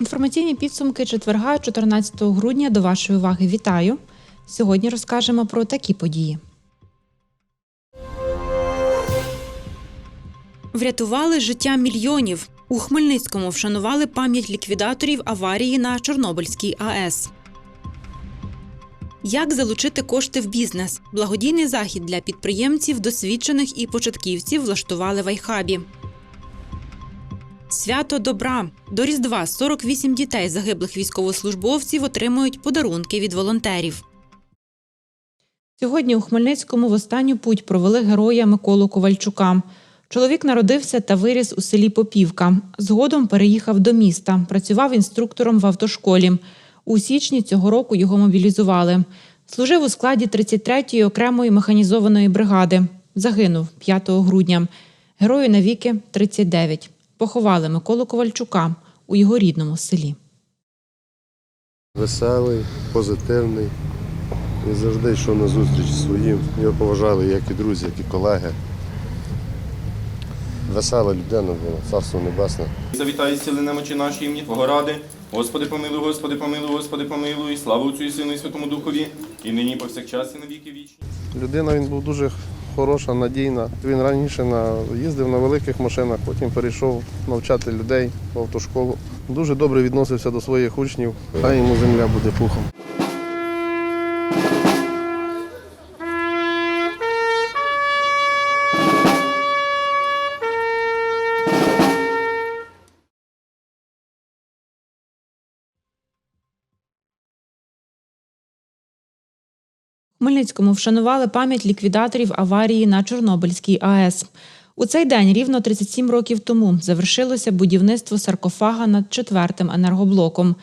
Інформаційні підсумки четверга, 14 грудня. До вашої уваги вітаю. Сьогодні розкажемо про такі події. Врятували життя мільйонів. У Хмельницькому вшанували пам'ять ліквідаторів аварії на Чорнобильській АЕС. Як залучити кошти в бізнес? Благодійний захід для підприємців, досвідчених і початківців влаштували в Айхабі. Свято добра до Різдва 48 дітей загиблих військовослужбовців отримують подарунки від волонтерів. Сьогодні у Хмельницькому в останню путь провели героя Миколу Ковальчука. Чоловік народився та виріс у селі Попівка. Згодом переїхав до міста, працював інструктором в автошколі. У січні цього року його мобілізували. Служив у складі 33-ї окремої механізованої бригади. Загинув 5 грудня. Герою навіки 39. Поховали Миколу Ковальчука у його рідному селі. Веселий, позитивний. І завжди йшов на зустріч своїм. Його поважали як і друзі, як і колеги. Весела людина була, царство небесне. Завітай зціли немочі наші імені Твого ради. Господи помилуй, Господи помилуй, Господи помилуй, слава Отцю і Сину і Святому Духові, і нині і повсякчас і на віки вічні. Людина він був дуже хороша, надійна. Він раніше на, їздив на великих машинах, потім перейшов навчати людей в автошколу. Дуже добре відносився до своїх учнів, хай йому земля буде пухом. Хмельницькому вшанували пам'ять ліквідаторів аварії на Чорнобильській АЕС. У цей день, рівно 37 років тому, завершилося будівництво саркофага над четвертим енергоблоком.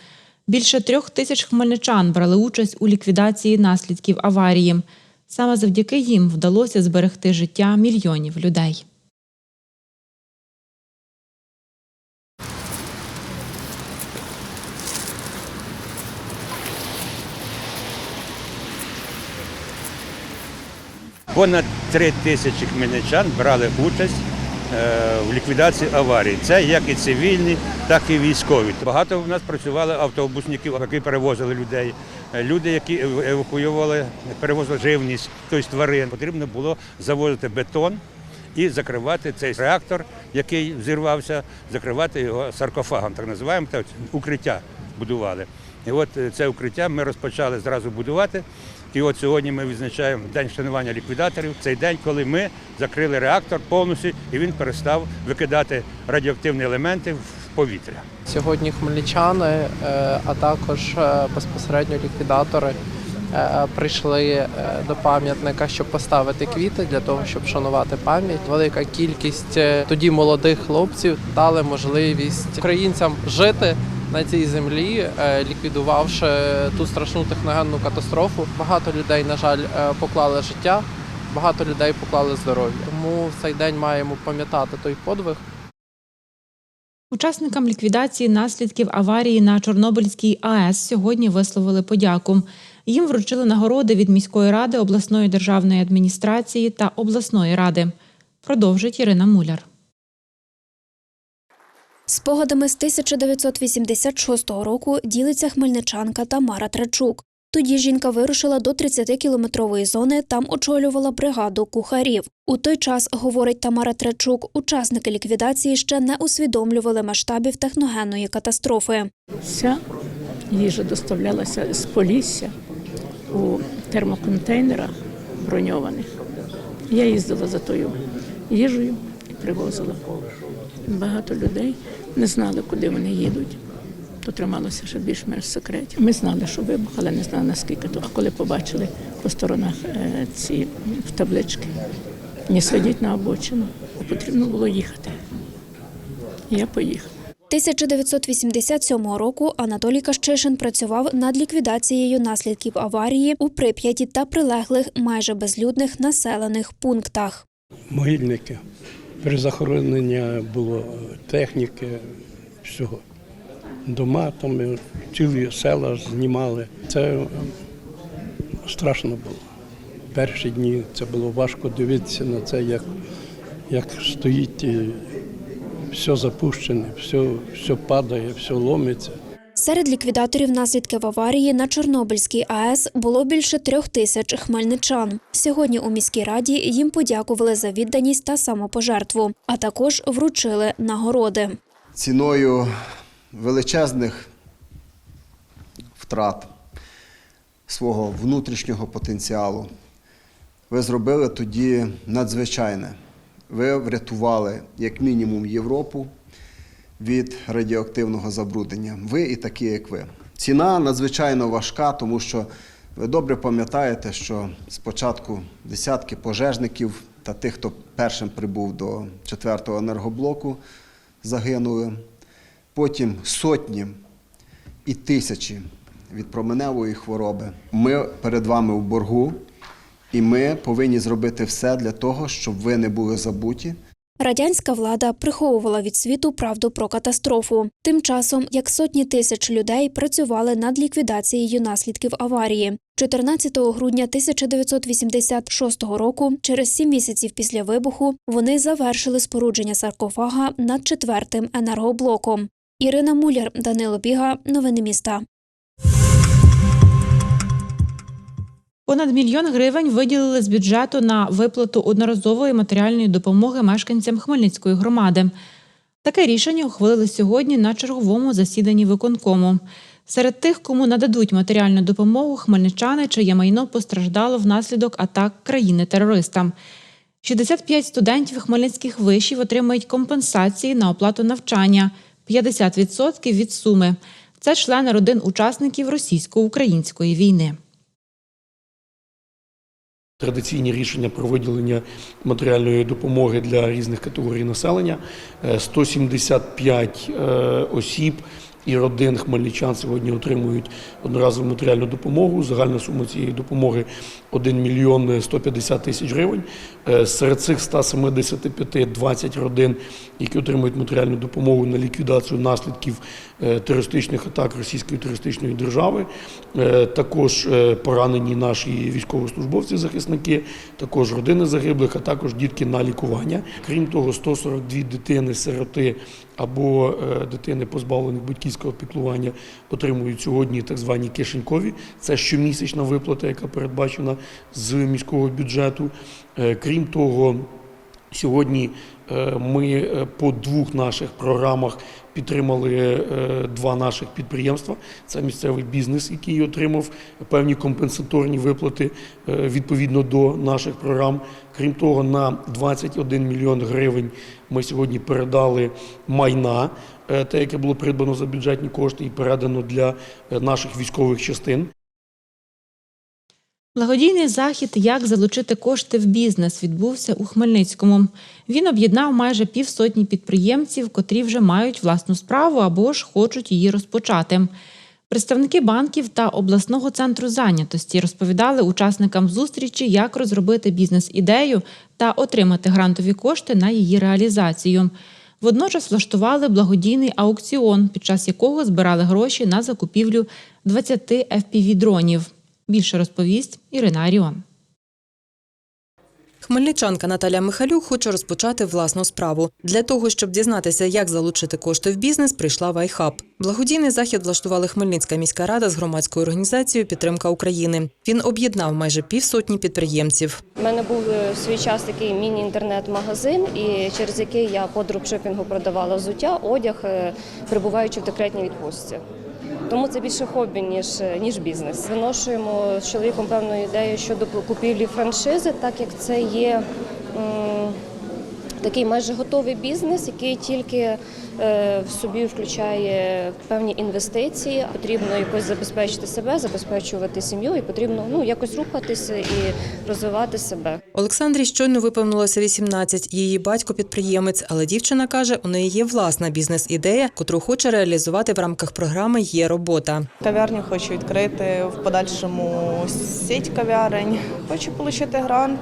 Більше трьох тисяч хмельничан брали участь у ліквідації наслідків аварії. Саме завдяки їм вдалося зберегти життя мільйонів людей. Понад три тисячі хмельничан брали участь е, в ліквідації аварії. Це як і цивільні, так і військові. Багато в нас працювали автобусників, які перевозили людей. Е, Люди, які евакуювали, перевозили живність, тобто тварин. Потрібно було завозити бетон і закривати цей реактор, який взірвався, закривати його саркофагом, так називаємо, так, укриття будували. І от е, це укриття ми розпочали зразу будувати. І от сьогодні ми відзначаємо день вшанування ліквідаторів. Цей день, коли ми закрили реактор повністю і він перестав викидати радіоактивні елементи в повітря. Сьогодні хмельничани, е, а також е, безпосередньо ліквідатори е, прийшли до пам'ятника, щоб поставити квіти для того, щоб шанувати пам'ять. Велика кількість тоді молодих хлопців дали можливість українцям жити. На цій землі, е, ліквідувавши ту страшну техногенну катастрофу, багато людей, на жаль, е, поклали життя, багато людей поклали здоров'я. Тому в цей день маємо пам'ятати той подвиг, Учасникам ліквідації наслідків аварії на Чорнобильській АЕС сьогодні висловили подяку. Їм вручили нагороди від міської ради, обласної державної адміністрації та обласної ради. Продовжить Ірина Муляр. Спогадами з 1986 року ділиться хмельничанка Тамара Трачук. Тоді жінка вирушила до 30-кілометрової зони, там очолювала бригаду кухарів. У той час, говорить Тамара Трачук, учасники ліквідації ще не усвідомлювали масштабів техногенної катастрофи. Вся їжа доставлялася з Полісся у термоконтейнерах броньованих. Я їздила за тою їжею привозила. Багато людей не знали, куди вони їдуть. То трималося ще більш-менш в секреті. Ми знали, що вибух, але не знали наскільки то. А коли побачили по сторонах е, ці таблички, не сидіть на обочину, потрібно було їхати. Я поїхала. 1987 року Анатолій Кащишин працював над ліквідацією наслідків аварії у Прип'яті та прилеглих майже безлюдних населених пунктах. могильники. Перезахоронення було техніки, всього. дома, там цілі села знімали. Це е, страшно було. Перші дні це було важко дивитися на це, як, як стоїть і все запущене, все, все падає, все ломиться. Серед ліквідаторів наслідків аварії на Чорнобильській АЕС було більше трьох тисяч хмельничан. Сьогодні у міській раді їм подякували за відданість та самопожертву, а також вручили нагороди. ціною величезних втрат свого внутрішнього потенціалу. Ви зробили тоді надзвичайне. Ви врятували як мінімум Європу від радіоактивного забруднення. Ви і такі, як ви. Ціна надзвичайно важка, тому що ви добре пам'ятаєте, що спочатку десятки пожежників та тих, хто першим прибув до четвертого енергоблоку, загинули. Потім сотні і тисячі від променевої хвороби. Ми перед вами у боргу, і ми повинні зробити все для того, щоб ви не були забуті. Радянська влада приховувала від світу правду про катастрофу. Тим часом, як сотні тисяч людей працювали над ліквідацією наслідків аварії. 14 грудня 1986 року, через сім місяців після вибуху, вони завершили спорудження саркофага над четвертим енергоблоком. Ірина Муляр, Данило Біга, новини міста. Понад мільйон гривень виділили з бюджету на виплату одноразової матеріальної допомоги мешканцям Хмельницької громади. Таке рішення ухвалили сьогодні на черговому засіданні виконкому. Серед тих, кому нададуть матеріальну допомогу, хмельничани, чиє майно постраждало внаслідок атак країни-терориста. 65 студентів хмельницьких вишів отримають компенсації на оплату навчання 50% від суми. Це члени родин учасників російсько-української війни. Традиційні рішення про виділення матеріальної допомоги для різних категорій населення. Е, 175 е, осіб і родин хмельничан сьогодні отримують одноразову матеріальну допомогу. Загальна сума цієї допомоги 1 мільйон 150 тисяч гривень. Е, Серед цих 175 20 родин, які отримують матеріальну допомогу на ліквідацію наслідків е, терористичних атак Російської терористичної держави. Е, Також е, поранені наші військовослужбовці-захисники, також родини загиблих, а також дітки на лікування. Крім того, 142 дитини-сироти або е, дитини, позбавлених батьківського піклування, отримують сьогодні так звані кишенькові. Це щомісячна виплата, яка передбачена з міського бюджету. Е, Крім того, Сьогодні е, ми е, по двох наших програмах підтримали два наших підприємства. Це місцевий бізнес, який отримав певні компенсаторні виплати відповідно до наших програм. Крім того, на 21 мільйон гривень ми сьогодні передали майна, те, яке було придбано за бюджетні кошти, і передано для наших військових частин. Благодійний захід Як залучити кошти в бізнес відбувся у Хмельницькому. Він об'єднав майже півсотні підприємців, котрі вже мають власну справу або ж хочуть її розпочати. Представники банків та обласного центру зайнятості розповідали учасникам зустрічі, як розробити бізнес-ідею та отримати грантові кошти на її реалізацію. Водночас влаштували благодійний аукціон, під час якого збирали гроші на закупівлю 20 FPV-дронів. Більше розповість Ірина Аріон. Хмельничанка Наталя Михалюк хоче розпочати власну справу. Для того, щоб дізнатися, як залучити кошти в бізнес, прийшла в iHub. Благодійний захід влаштували Хмельницька міська рада з громадською організацією Підтримка України. Він об'єднав майже півсотні підприємців. У мене був е, в свій час такий міні-інтернет-магазин, і через який я по дропшипінгу продавала взуття, одяг, е, перебуваючи в декретній відпустці. Тому це більше хобі, ніж, ніж бізнес. Виношуємо з чоловіком певну ідею щодо купівлі франшизи, так як це є такий майже готовий бізнес, який тільки е, в собі включає певні інвестиції. Потрібно якось забезпечити себе, забезпечувати сім'ю, і потрібно ну якось рухатися і розвивати себе. Олександрі щойно виповнилося 18. Її батько підприємець, але дівчина каже, у неї є власна бізнес-ідея, котру хоче реалізувати в рамках програми Є робота. Кав'ярню хочу відкрити в подальшому сіть кав'ярень. Хочу отримати грант,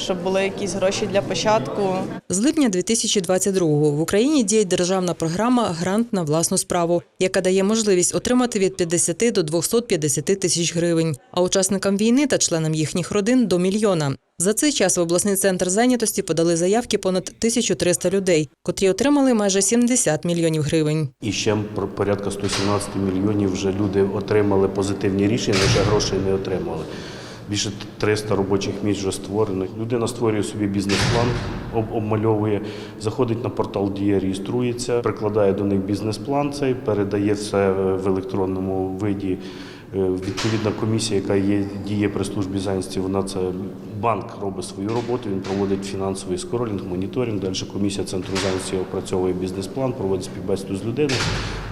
щоб були якісь гроші для початку. З липня 2022-го в Україні діє державна програма Грант на власну справу, яка дає можливість отримати від 50 до 250 тисяч гривень, а учасникам війни та членам їхніх родин до мільйона. За цей час в обласний центр зайнятості подали заявки понад 1300 людей, котрі отримали майже 70 мільйонів гривень. І ще про- порядка 117 мільйонів вже люди отримали позитивні рішення, ще грошей не отримали. Більше 300 робочих місць вже створено. Людина створює собі бізнес-план, об- обмальовує, заходить на портал Дія, реєструється, прикладає до них бізнес-план цей, передає все в електронному виді. Е, Відповідна комісія, яка є діє при службі зайнятості, вона це банк робить свою роботу. Він проводить фінансовий скоролінг, моніторинг. Далі комісія центру зайнятості опрацьовує бізнес-план, проводить співбесіду з людиною.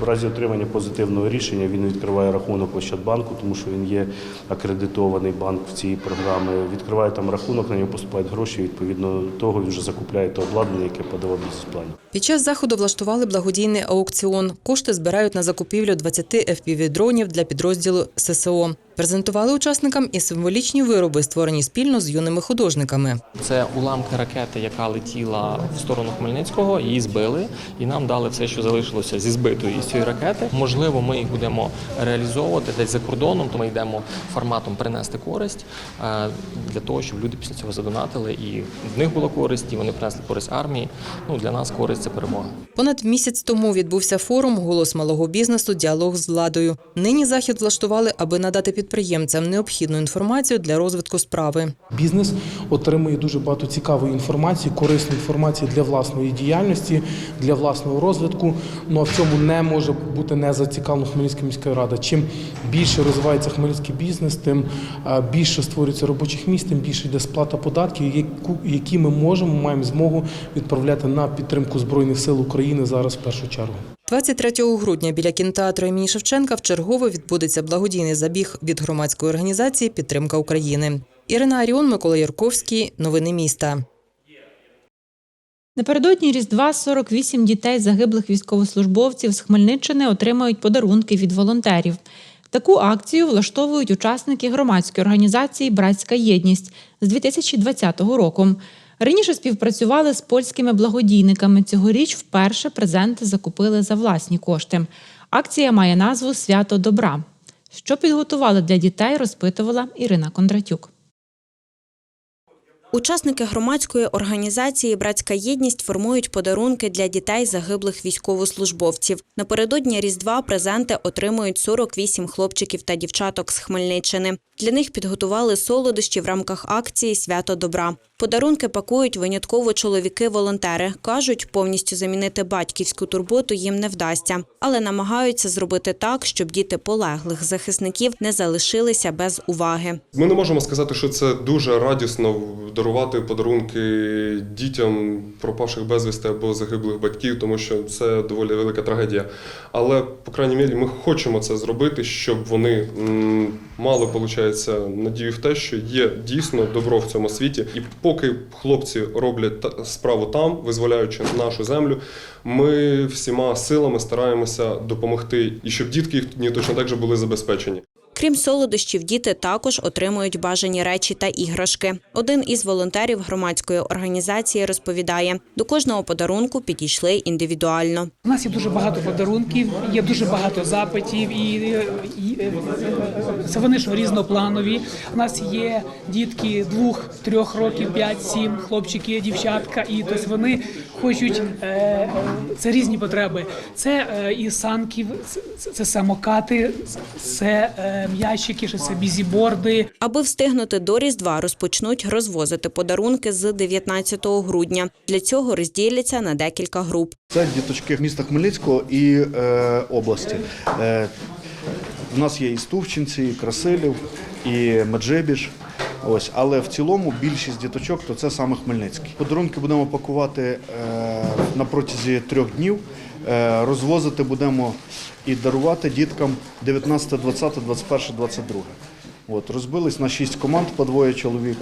В разі отримання позитивного рішення він відкриває рахунок Ощадбанку, тому що він є акредитований банк в цій програмі. Відкриває там рахунок, на нього поступають гроші. Відповідно до того він вже закупляє те обладнання, яке подавав бізнес-плані. Під час заходу влаштували благодійний аукціон. Кошти збирають на закупівлю 20 FPV-дронів для підрозділу ССО. Презентували учасникам і символічні вироби, створені спільно з юними художниками. Це уламки ракети, яка летіла в сторону Хмельницького. Її збили, і нам дали все, що залишилося зі збитої із цієї ракети. Можливо, ми їх будемо реалізовувати десь за кордоном. То ми йдемо форматом принести користь е, для того, щоб люди після цього задонатили, і в них була користь, і вони принесли користь армії. Ну для нас користь це перемога. Понад місяць тому відбувся форум Голос малого бізнесу Діалог з владою. Нині захід влаштували, аби надати підприємцям необхідну інформацію для розвитку справи. Бізнес отримує дуже багато цікавої інформації, корисної інформації для власної діяльності, для власного розвитку. Ну а в цьому не може бути не зацікавлена Хмельницька міська рада. Чим більше розвивається хмельницький бізнес, тим е, більше створюється робочих місць, тим більше йде сплата податків, які ми можемо маємо змогу відправляти на підтримку збройних сил України зараз в першу чергу. 23 грудня біля кінотеатру імені Шевченка вчергове відбудеться благодійний забіг від громадської організації Підтримка України. Ірина Аріон, Микола Ярковський. Новини міста. Напередодні Різдва 48 дітей загиблих військовослужбовців з Хмельниччини отримають подарунки від волонтерів. Таку акцію влаштовують учасники громадської організації Братська єдність з 2020 року. Раніше співпрацювали з польськими благодійниками. Цьогоріч вперше презенти закупили за власні кошти. Акція має назву Свято добра. Що підготували для дітей, розпитувала Ірина Кондратюк. Учасники громадської організації Братська єдність формують подарунки для дітей загиблих військовослужбовців. Напередодні Різдва презенти отримують 48 хлопчиків та дівчаток з Хмельниччини. Для них підготували солодощі в рамках акції Свято добра. Подарунки пакують винятково чоловіки-волонтери. кажуть, повністю замінити батьківську турботу їм не вдасться, але намагаються зробити так, щоб діти полеглих захисників не залишилися без уваги. Ми не можемо сказати, що це дуже радісно дарувати подарунки дітям пропавших безвісти або загиблих батьків, тому що це доволі велика трагедія. Але, по крайній мірі, ми хочемо це зробити, щоб вони мали, виходить, надію в те, що є дійсно добро в цьому світі. І поки хлопці роблять справу там, визволяючи нашу землю, ми всіма силами стараємося допомогти, і щоб дітки їхні точно так же були забезпечені. Крім солодощів, діти також отримують бажані речі та іграшки. Один із волонтерів громадської організації розповідає, до кожного подарунку підійшли індивідуально. У нас є дуже багато подарунків, є дуже багато запитів, і, це вони ж різнопланові. У нас є дітки двох, трьох років, п'ять, сім, хлопчики, дівчатка, і тобто вони хочуть е, е, це різні потреби. Це е, і санки, це, це самокати, це м'ячики, що це бізіборди. Аби встигнути до Різдва, розпочнуть розвозити подарунки з 19 грудня. Для цього розділяться на декілька груп. Це діточки міста Хмельницького і е, області. Е, у нас є і Стувчинці, і Красилів, і Меджибіж. Ось, але в цілому більшість діточок то це саме Хмельницький. Подарунки будемо пакувати е, на протязі трьох днів. Е, розвозити будемо і дарувати діткам 19, 20, 21, 22. От, розбились на шість команд по двоє чоловік.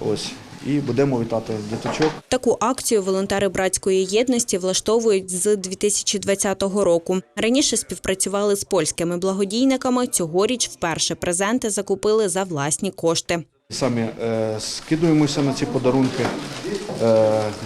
Ось, і будемо вітати діточок. Таку акцію волонтери братської єдності влаштовують з 2020 року. Раніше співпрацювали з польськими благодійниками. Цьогоріч вперше презенти закупили за власні кошти. Самі е, скидуємося на ці подарунки,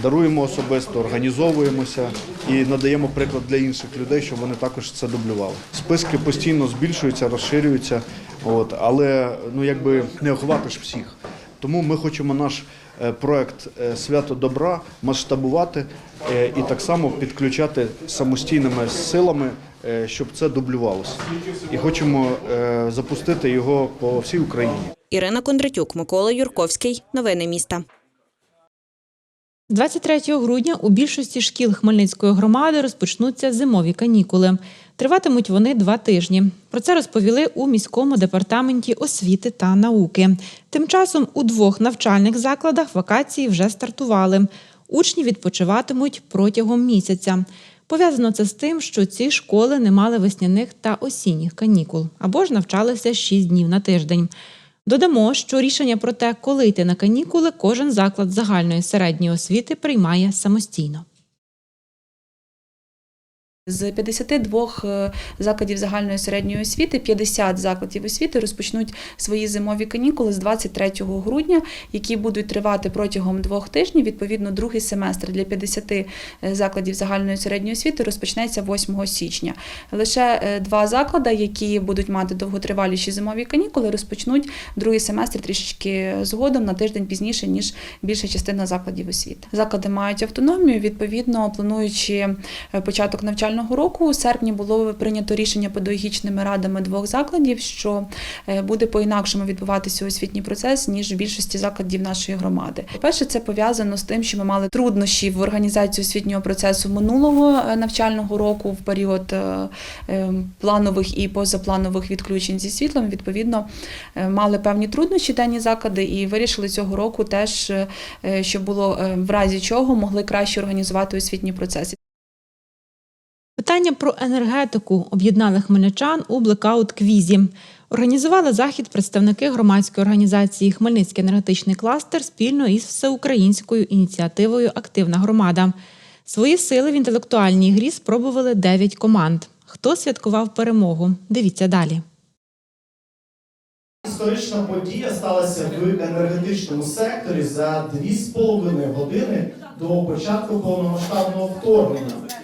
даруємо особисто, організовуємося і надаємо приклад для інших людей, щоб вони також це дублювали. Списки постійно збільшуються, розширюються, от, але ну, якби не охватиш всіх. Тому ми хочемо наш е, проект е, Свято добра масштабувати е, і так само підключати самостійними силами, е, щоб це дублювалося. І хочемо е, запустити його по всій Україні. Ірина Кондратюк, Микола Юрковський. Новини міста. 23 грудня у більшості шкіл Хмельницької громади розпочнуться зимові канікули. Триватимуть вони два тижні. Про це розповіли у міському департаменті освіти та науки. Тим часом у двох навчальних закладах вакації вже стартували. Учні відпочиватимуть протягом місяця. Пов'язано це з тим, що ці школи не мали весняних та осінніх канікул або ж навчалися 6 днів на тиждень. Додамо, що рішення про те, коли йти на канікули, кожен заклад загальної середньої освіти приймає самостійно. З 52 е, закладів загальної середньої освіти 50 закладів освіти розпочнуть свої зимові канікули з 23 грудня, які будуть тривати протягом двох тижнів. Відповідно, другий семестр для 50 е, закладів загальної середньої освіти розпочнеться 8 січня. Лише е, два заклади, які будуть мати довготриваліші зимові канікули, розпочнуть другий семестр трішечки згодом на тиждень пізніше, ніж більша частина закладів освіти. Заклади мають автономію. Відповідно, плануючи початок навчального року, у серпні було прийнято рішення педагогічними радами двох закладів, що е, буде по-інакшому відбуватися освітній процес, ніж в більшості закладів нашої громади. Перше, це пов'язано з тим, що ми мали труднощі в організації освітнього процесу минулого е, навчального року в період е, планових і позапланових відключень зі світлом. Відповідно, мали певні труднощі дані заклади і вирішили цього року теж, щоб було в разі чого могли краще організувати освітній процес. Питання про енергетику об'єднали хмельничан у блекаут-квізі. Організували захід представники громадської організації Хмельницький енергетичний кластер спільно із всеукраїнською ініціативою Активна громада. Свої сили в інтелектуальній грі спробували 9 команд. Хто святкував перемогу? Дивіться далі. Історична подія сталася в енергетичному секторі за 2,5 години до початку повномасштабного вторгнення.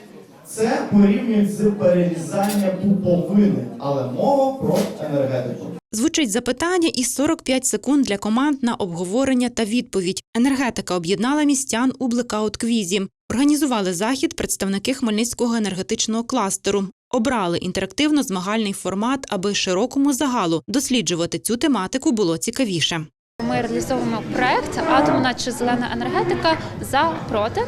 Це порівнюють з перерізання пуповини, але мова про енергетику. Звучить запитання і 45 секунд для команд на обговорення та відповідь. Енергетика об'єднала містян у блекаут-квізі. Організували захід представники Хмельницького енергетичного кластеру. Обрали інтерактивно-змагальний формат, аби широкому загалу досліджувати цю тематику було цікавіше. Ми реалізовуємо проект Атомна чи зелена енергетика за проти.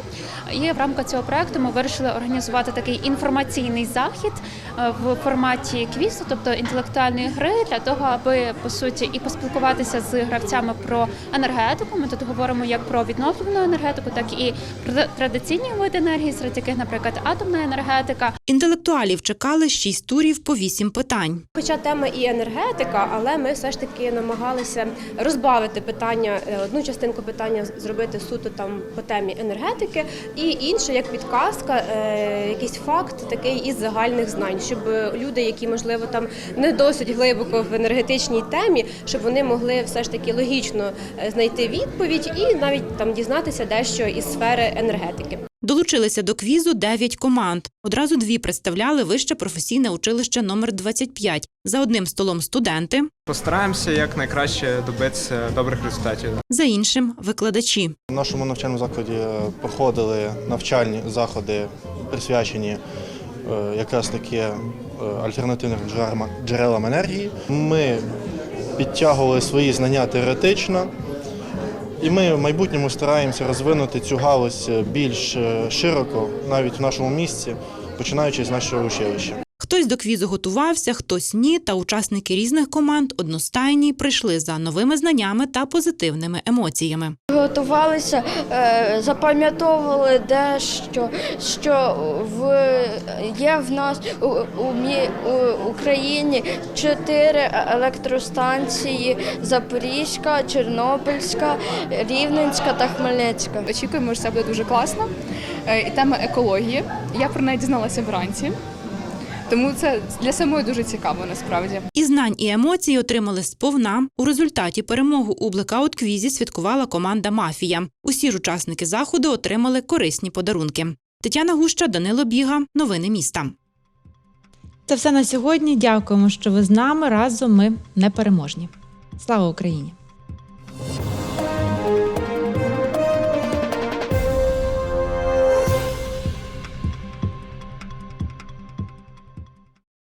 І в рамках цього проекту ми вирішили організувати такий інформаційний захід е, в форматі квізу, тобто інтелектуальної гри, для того, аби по суті і поспілкуватися з гравцями про енергетику. Ми тут говоримо як про відновлювану енергетику, так і про традиційні види енергії, серед яких, наприклад, атомна енергетика. Інтелектуалів чекали 6 турів по 8 питань. Хоча тема і енергетика, але ми все ж таки намагалися розбавити питання, е, одну частинку питання зробити суто там по темі енергетики, і інше як підказка, е, якийсь факт такий із загальних знань, щоб люди, які можливо там не досить глибоко в енергетичній темі, щоб вони могли все ж таки логічно е, знайти відповідь і навіть там дізнатися дещо із сфери енергетики. Долучилися до квізу 9 команд. Одразу дві представляли вище професійне училище номер 25. За одним столом студенти, Постараємося як найкраще добитися добрих результатів. за іншим викладачі. В нашому навчальному закладі е, проходили навчальні заходи, присвячені е, якраз таки е, альтернативним джерелам- джерелам енергії. Ми підтягували свої знання теоретично, і ми в майбутньому стараємося розвинути цю галузь більш е, широко, навіть в нашому місці, починаючи з нашого училища. Хтось до квізу готувався, хтось ні. Та учасники різних команд одностайні прийшли за новими знаннями та позитивними емоціями. Готувалися, е, запам'ятовували дещо, що в є в нас у, у, у Україні чотири електростанції: Запорізька, Чорнобильська, Рівненська та Хмельницька. Очікуємо, що це буде дуже класно. Е, І тема екології. Я про неї дізналася вранці. Тому це для самої дуже цікаво насправді. І знань і емоцій отримали сповна. У результаті перемогу у блекаут-квізі святкувала команда Мафія. Усі ж учасники заходу отримали корисні подарунки. Тетяна Гуща, Данило Біга. Новини міста. Це все на сьогодні. Дякуємо, що ви з нами. Разом ми непереможні. Слава Україні!